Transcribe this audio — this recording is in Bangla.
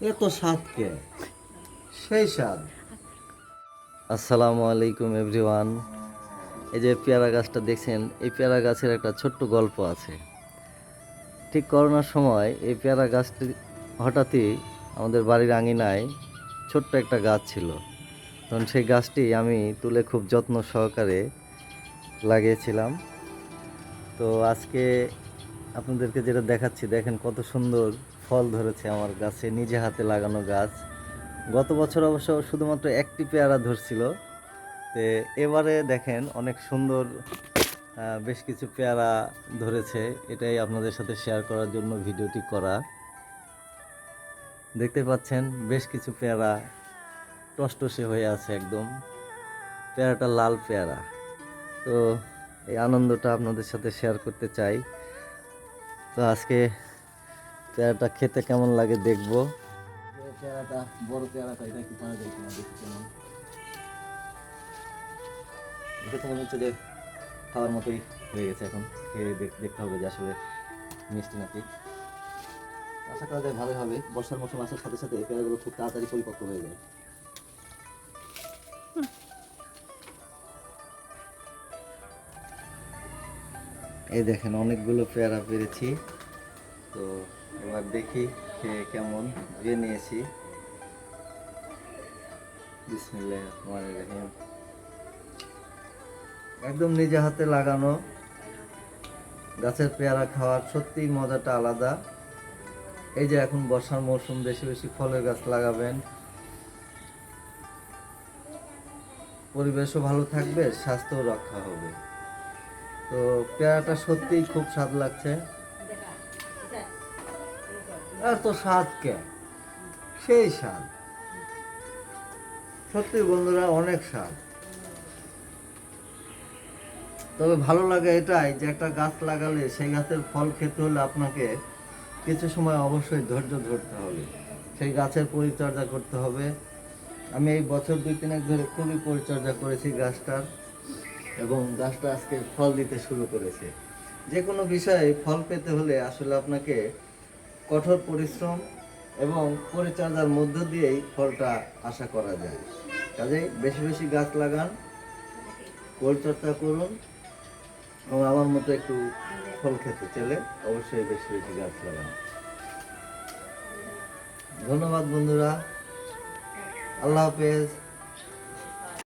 এত স্বাদ কে? সেই স্বাদ। আসসালামু আলাইকুম এভরিওয়ান। এই যে পেয়ারা গাছটা দেখছেন, এই পেয়ারা গাছের একটা ছোট্ট গল্প আছে। ঠিক করোনার সময় এই পেয়ারা গাছটি হঠাৎই আমাদের বাড়ির আঙিনায় ছোট্ট একটা গাছ ছিল। তখন সেই গাছটি আমি তুলে খুব যত্ন সহকারে লাগিয়েছিলাম। তো আজকে আপনাদেরকে যেটা দেখাচ্ছি, দেখেন কত সুন্দর ফল ধরেছে আমার গাছে, নিজে হাতে লাগানো গাছ। গত বছর অবশ্য শুধুমাত্র একটি পেয়ারা ধরছিল। তো এবারে দেখেন অনেক সুন্দর বেশ কিছু পেয়ারা ধরেছে। এটাই আপনাদের সাথে শেয়ার করার জন্য ভিডিওটি করা। দেখতে পাচ্ছেন বেশ কিছু পেয়ারা টসটসে হয়ে আছে একদম। পেয়ারাটা লাল পেয়ারা। তো এই আনন্দটা আপনাদের সাথে শেয়ার করতে চাই। তো আজকে পেয়ারাটা খেতে কেমন লাগে দেখব? পেয়ারাটা বড় পেয়ারাটা কি পাওয়া যায় কেমন? এটা তো যে খাওয়ার মতোই হয়ে গেছে এখন। দেখতে হবে যে আসলে মিষ্টি নাকি। আশা করা যায় ভালোই হবে। বর্ষার মৌসুম আসার সাথে সাথে এই পেয়ারাগুলো খুব তাড়াতাড়ি পরিপক্ক হয়ে যায়। এই দেখেন, অনেকগুলো পেয়ারা পেরেছি। তো এবার দেখি খেয়ে কেমন ধুয়ে নিয়েছি। একদম নিজে হাতে লাগানো গাছের পেয়ারা খাওয়ার সত্যিই মজাটা আলাদা। এই যে এখন বর্ষার মৌসুম বেশি বেশি ফলের গাছ লাগাবেন। পরিবেশও ভালো থাকবে স্বাস্থ্য রক্ষা হবে। তো পেয়ারাটা সত্যিই খুব স্বাদ লাগছে। এত স্বাদ কে? সেই স্বাদ। সত্যি বন্ধুরা, অনেক স্বাদ। তবে ভালো লাগে এটাই যে একটা গাছ লাগালে সেই গাছের ফল খেতে হলে আপনাকে কিছু সময় অবশ্যই ধৈর্য ধরতে হবে। সেই গাছের পরিচর্যা করতে হবে। আমি এই বছর দুই তিনেক ধরে খুবই পরিচর্যা করেছি গাছটার এবং গাছটা আজকে ফল দিতে শুরু করেছে। যে কোনো বিষয়ে ফল পেতে হলে আসলে আপনাকে কঠোর পরিশ্রম এবং পরিচর্যার মধ্য দিয়েই ফলটা আশা করা যায়। কাজেই বেশি বেশি গাছ লাগান, পরিচর্যা করুন এবং আমার মতো একটু ফল খেতে চলে অবশ্যই বেশি বেশি গাছ লাগান। ধন্যবাদ বন্ধুরা। আল্লাহ হাফেজ।